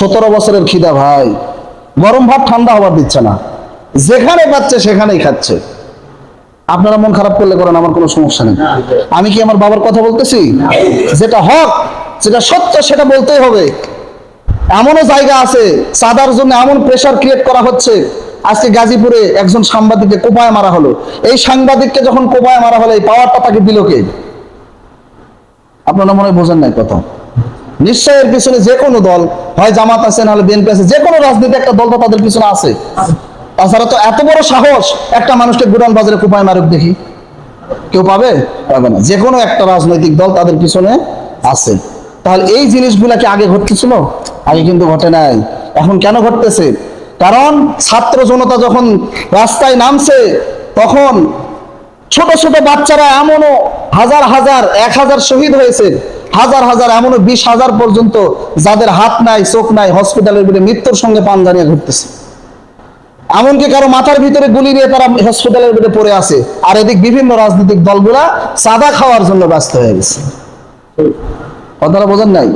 সতেরো বছরের খিদা ভাই। গরম ভাত ঠান্ডা হবার দিচ্ছে না। যেখানে পাচ্ছে সেখানেই খাচ্ছে। আপনারা মন খারাপ করলে করেন, আমার কোনো সমস্যা নেই। আমি কি আমার বাবার কথা বলতেছি? যেটা হক, যেটা সত্য, সেটা বলতেই হবে। এমনও জায়গা আছে, চাঁদার জন্য এমন প্রেশার ক্রিয়েট করা হচ্ছে। আজকে গাজীপুরে একজন সাংবাদিককে কোপায় মারা হলো। এই সাংবাদিককে যখন কোপায় মারা হলো, এই পাওয়ারটা তাকে দিল কে? আপনারা মনে হয় বোঝেন নাই কথা। নিশ্চয় এর পিছনে যে কোনো দল হয় জামাত আছে, নাহলে বিএনপি আছে যে কোনো রাজনীতি একটা দল তো তাদের পিছনে আছে। তাছাড়া তো এত বড় সাহস, একটা মানুষকে গুড়ান বাজারে কোপায় মারুক দেখি। কেউ পাবে? পাবে না। যে কোনো একটা রাজনৈতিক দল তাদের পিছনে আছে। তাহলে এই জিনিসগুলা কি আগে ঘটতেছিল? আগে কিন্তু ঘটে নাই। এখন কেন ঘটতেছে? কারণ ছাত্র জনতা যখন রাস্তায় নামছে, তখন ছোট ছোট বাচ্চারা এমনও হাজার হাজার, এক হাজার শহীদ হয়েছে। হাজার হাজার, এমনও বিশ হাজার পর্যন্ত যাদের হাত নাই, চোখ নাই হসপিটালের ভিতরে মৃত্যুর সঙ্গে পান জানিয়ে ঘুরতেছে। এমনকি কারও মাথার ভিতরে গুলি নিয়ে তারা হসপিটালের ভিতরে পড়ে আছে। আর এদিক বিভিন্ন রাজনৈতিক দলগুলা চাঁদা খাওয়ার জন্য ব্যস্ত হয়ে গেছে। কথাটা বোঝেন নাই?